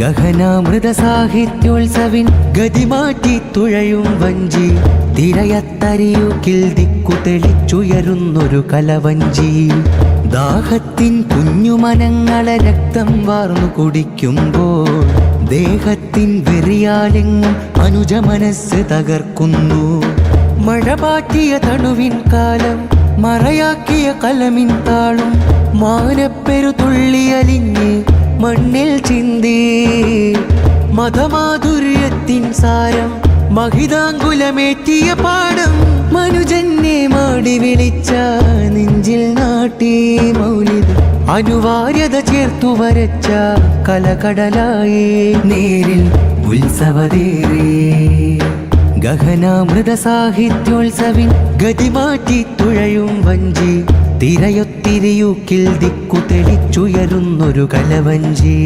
ഗഹനാമൃത സാഹിത്യോത്സവിൻ ഗതിമാറ്റി തുഴയും വഞ്ചി തിരയത്തരിയൂക്കിൽ ദിക്കു തെളിച്ചുയരുന്നൊരു കലവഞ്ചി. ദാഹത്തിൻ കുഞ്ഞുമനങ്ങളെ രക്തം വാർന്നു കുടിക്കുമ്പോൾ ദേഹത്തിൻ വെറിയാലെങ്ങും അനുജ മനസ്സ് തകർക്കുന്നു. മഴ പാറ്റിയ തണുവിൻ കാലം മറയാക്കിയ കലമിൻ താളും മാനപ്പെരു തുള്ളിയലിഞ്ഞ് മണ്ണിൽ ചിന്തി. മതമാധുര്യത്തിൻ സാരം മഹിതാങ്കുലമേറ്റിയ പാടം മനുജന്നെ മാടി വിളിച്ച നെഞ്ചിൽ നാട്ടി മൗലിത. അനിവാര്യത ചേർത്തു വരച്ച കലകടലായി നേരിൽ ഉത്സവതേറേ. ഗഹനാമൃത സാഹിത്യോത്സവിൻ ഗതിമാറ്റി തുഴയും വഞ്ചി തിരയൊത്തിരിയൂക്കിൽ ദിക്കു തെളിച്ചുയരുന്നൊരു കലവഞ്ചി.